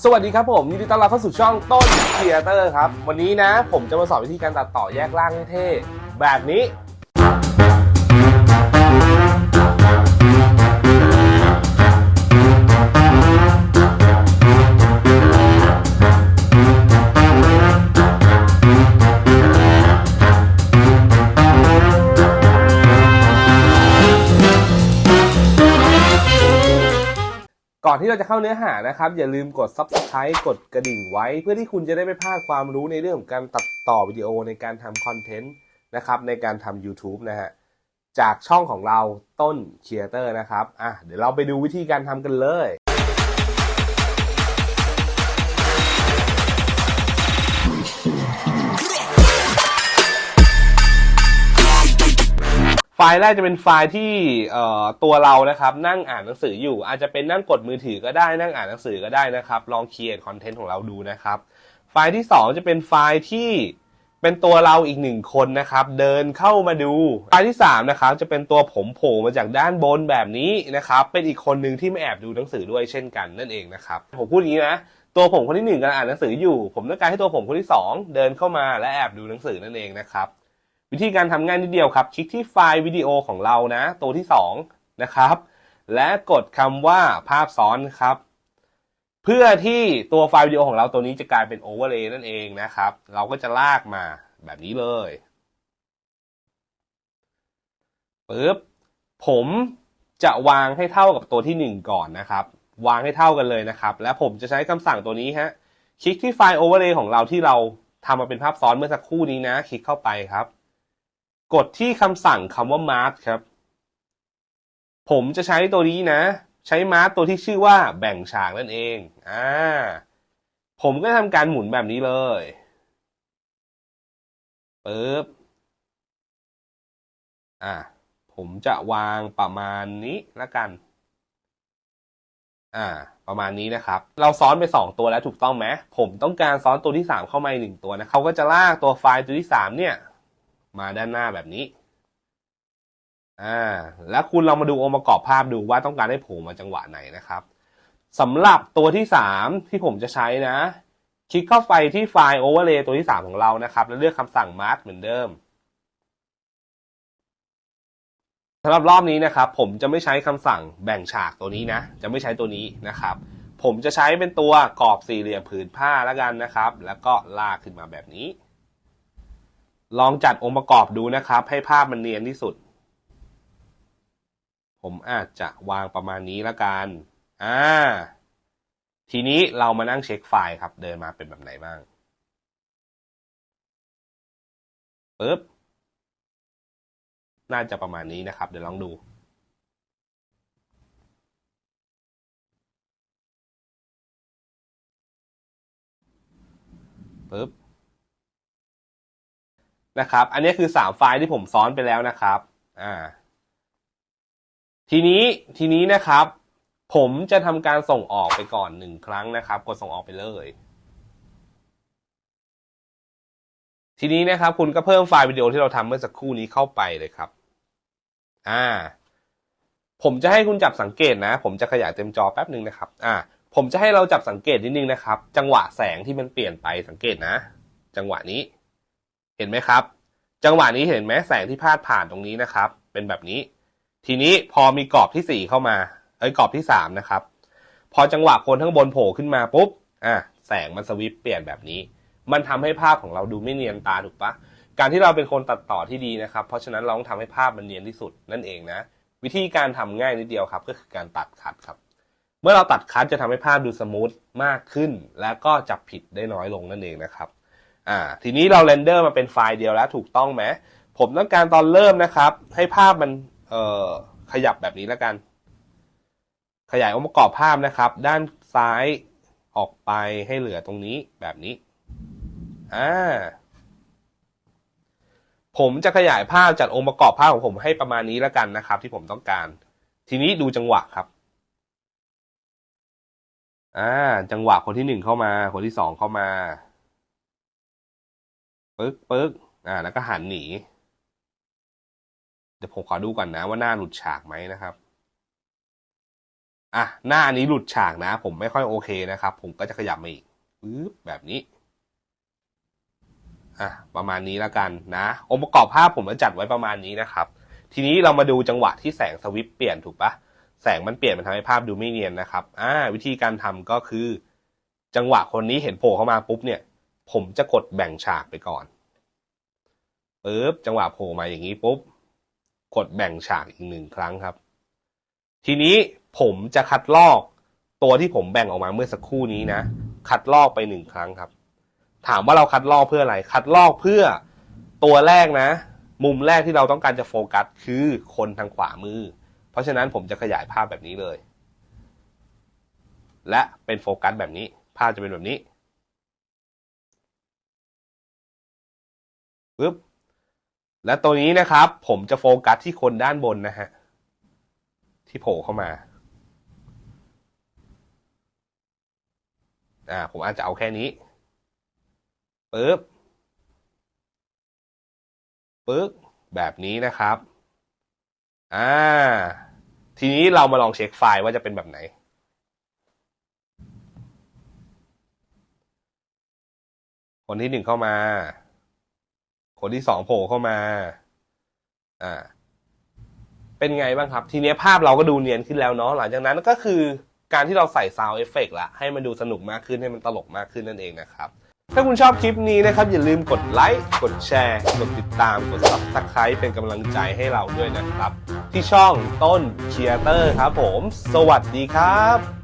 สวัสดีครับผมยินดีต้อนรับเข้าสู่ช่องต้นเทียเตอร์ครับ วันนี้นะ ผมจะมาสอนวิธีการตัดต่อแยกล่างให้เท่แบบนี้ ก่อนที่เราจะเข้าเนื้อหานะครับ อย่าลืมกด subscribe กดกระดิ่งไว้ เพื่อที่คุณจะได้ไม่พลาดความรู้ในเรื่องของการตัดต่อวิดีโอในการทำคอนเทนต์นะครับในการทำ YouTube นะฮะจากช่องของเราต้นเชียเตอร์นะครับอะเดี๋ยวเราไปดูวิธีการทำกันเลย ฟล์แรกจะเป็นไฟล์ที่ตัวเรานะครับนั่งอ่านหนังสืออยู่ อาจจะเป็นนั่งกดมือถือก็ได้นั่งอ่านหนังสือก็ได้นะครับ ลองเขียนคอนเทนต์ของเราดูนะครับ ไฟล์ที่สองจะเป็นไฟล์ที่เป็นตัวเราอีกหนึ่งคนนะครับ เดินเข้ามาดูไฟล์ที่สามนะครับจะเป็นตัวผมโผล่มาจากด้านบนแบบนี้นะครับ เป็นอีกคนหนึ่งที่ไม่แอบดูหนังสือด้วยเช่นกันนั่นเองนะครับผมพูดอย่างนี้นะตัวผมคนที่หนึ่งกำลังอ่านหนังสืออยู่ ผมต้องการให้ตัวผมคนที่สองเดินเข้ามาและแอบดูหนังสือนั่นเองนะครับ วิธีการทำง่ายนิดเดียวครับ คลิกที่ไฟล์วิดีโอของเรานะ ตัวที่ 2 นะครับ และกดคำว่าภาพซ้อนครับ เพื่อที่ตัวไฟล์วิดีโอของเราตัวนี้จะกลายเป็นโอเวอร์เลย์นั่นเองนะครับ เราก็จะลากมาแบบนี้เลยปึ๊บผมจะวางให้เท่ากับตัวที่ 1 ก่อนนะครับ วางให้เท่ากันเลยนะครับ และผมจะใช้คำสั่งตัวนี้ฮะ คลิกที่ไฟล์โอเวอร์เลย์ของเราที่เราทำมาเป็นภาพซ้อนเมื่อสักครู่นี้นะ คลิกเข้าไปครับ กดที่คำสั่งคำว่า mark ครับ ผมจะใช้ตัวนี้นะ ใช้ mark ตัวที่ชื่อว่าแบ่งฉากนั่นเองอ่าผมก็ทำการหมุนแบบนี้เลยปึ๊บอ่าผมจะวางประมาณนี้ละกัน อ่า ประมาณนี้นะครับ เราซ้อนไปสองตัวแล้วถูกต้องไหม ผมต้องการซ้อนตัวที่สามเข้ามาอีกหนึ่งตัวนะเขาก็จะลากตัวไฟล์ตัวที่สามเนี่ย มาด้านหน้าแบบนี้ อ่า แล้วคุณลองมาดูองค์ประกอบภาพดูว่าต้องการให้โผล่มาจังหวะไหนนะครับสำหรับตัวที่สามที่ผมจะใช้นะ คลิกเข้าไปที่ไฟล์ overlay ตัวที่สามของเรานะครับ แล้วเลือกคำสั่ง mark เหมือนเดิมสำหรับรอบนี้นะครับ ผมจะไม่ใช้คำสั่งแบ่งฉากตัวนี้นะ จะไม่ใช้ตัวนี้นะครับ ผมจะใช้เป็นตัวกรอบสี่เหลี่ยมผืนผ้าแล้วกันนะครับ แล้วก็ลากขึ้นมาแบบนี้ ลองจัดองค์ประกอบดูนะครับ ให้ภาพมันเนียนที่สุด ผมอาจจะวางประมาณนี้ละกันอ่าทีนี้เรามานั่งเช็คไฟล์ครับ เดินมาเป็นแบบไหนบ้างปึ๊บน่าจะประมาณนี้นะครับ เดี๋ยวลองดู ปึ๊บ นะครับ อันนี้คือสามไฟล์ที่ผมซ้อนไปแล้วนะครับ อ่า ทีนี้ทีนี้นะครับ ผมจะทำการส่งออกไปก่อนหนึ่งครั้งนะครับ กดส่งออกไปเลย ทีนี้นะครับ คุณก็เพิ่มไฟล์วิดีโอที่เราทำเมื่อสักครู่นี้เข้าไปเลยครับ อ่า ผมจะให้คุณจับสังเกตนะ ผมจะขยายเต็มจอแป๊บหนึ่งนะครับ อ่า ผมจะให้เราจับสังเกตนิดนึงนะครับ จังหวะแสงที่มันเปลี่ยนไปสังเกตนะ จังหวะนี้ ห็นไหมครับ จังหวะนี้เห็นไหมแสงที่พาดผ่านตรงนี้นะครับ เป็นแบบนี้ ทีนี้พอมีกรอบที่สี่เข้ามาเอ้ยกรอบที่สามนะครับ พอจังหวะคนข้างบนโผล่ขึ้นมาปุ๊บอะแสงมันสวิปเปลี่ยนแบบนี้ มันทำให้ภาพของเราดูไม่เนียนตาถูกปะการที่เราเป็นคนตัดต่อที่ดีนะครับ เพราะฉะนั้นเราต้องทำให้ภาพมันเนียนที่สุดนั่นเองนะ วิธีการทำง่ายนิดเดียวครับ ก็คือการตัดคัดครับ เมื่อเราตัดคัดจะทำให้ภาพดูสมูทมากขึ้น และก็จับผิดได้น้อยลงนั่นเองนะครับ อ่าทีนี้เราเรนเดอร์มาเป็นไฟล์เดียวแล้วถูกต้องไหมผมต้องการตอนเริ่มนะครับ ให้ภาพมันเอ่อขยับแบบนี้แล้วกัน ขยายองค์ประกอบภาพนะครับ ด้านซ้ายออกไปให้เหลือตรงนี้แบบนี้อ่าผมจะขยายภาพจัดองค์ประกอบภาพของผมให้ประมาณนี้แล้วกันนะครับ ที่ผมต้องการ ทีนี้ดูจังหวะครับอ่าจังหวะคนที่หนึ่งเข้ามา คนที่สองเข้ามา ปึ๊กปึ๊กอ่า แล้วก็หันหนี เดี๋ยวผมขอดูก่อนนะว่าหน้าหลุดฉากไหมนะครับอะหน้านี้หลุดฉากนะ ผมไม่ค่อยโอเคนะครับ ผมก็จะขยับมาอีกปึ๊บแบบนี้อะประมาณนี้แล้วกันนะ องค์ประกอบภาพผมจะจัดไว้ประมาณนี้นะครับ ทีนี้เรามาดูจังหวะที่แสงสวิปเปลี่ยนถูกปะแสงมันเปลี่ยนมันทำให้ภาพดูไม่เนียนนะครับอ่าวิธีการทำก็คือ จังหวะคนนี้เห็นโผล่เข้ามาปุ๊บเนี่ย ผมจะกดแบ่งฉากไปก่อนปึ๊บจังหวะโผล่มาอย่างนี้ปุ๊บกดแบ่งฉากอีกหนึ่งครั้งครับ ทีนี้ผมจะคัดลอกตัวที่ผมแบ่งออกมาเมื่อสักครู่นี้นะ คัดลอกไปหนึ่งครั้งครับ ถามว่าเราคัดลอกเพื่ออะไร คัดลอกเพื่อตัวแรกนะ มุมแรกที่เราต้องการจะโฟกัสคือคนทางขวามือ เพราะฉะนั้นผมจะขยายภาพแบบนี้เลย และเป็นโฟกัสแบบนี้ ภาพจะเป็นแบบนี้ ปึ๊บและตัวนี้นะครับ ผมจะโฟกัสที่คนด้านบนนะฮะ ที่โผล่เข้ามา อ่า ผมอาจจะเอาแค่นี้ปึ๊บปึ๊บแบบนี้นะครับ อ่า ทีนี้เรามาลองเช็คไฟล์ว่าจะเป็นแบบไหน คนที่หนึ่งเข้ามา คนที่สองโผล่เข้ามา อ่า เป็นไงบ้างครับ ทีนี้ภาพเราก็ดูเนียนขึ้นแล้วเนาะหลังจากนั้นก็คือการที่เราใส่ซาวเอฟเฟกต์ละให้มันดูสนุกมากขึ้นให้มันตลกมากขึ้นนั่นเองนะครับ ถ้าคุณชอบคลิปนี้นะครับ อย่าลืมกดไลค์กดแชร์กดติดตามกด subscribe เป็นกำลังใจให้เราด้วยนะครับ ที่ช่องต้นเคียร์เตอร์ครับผม สวัสดีครับ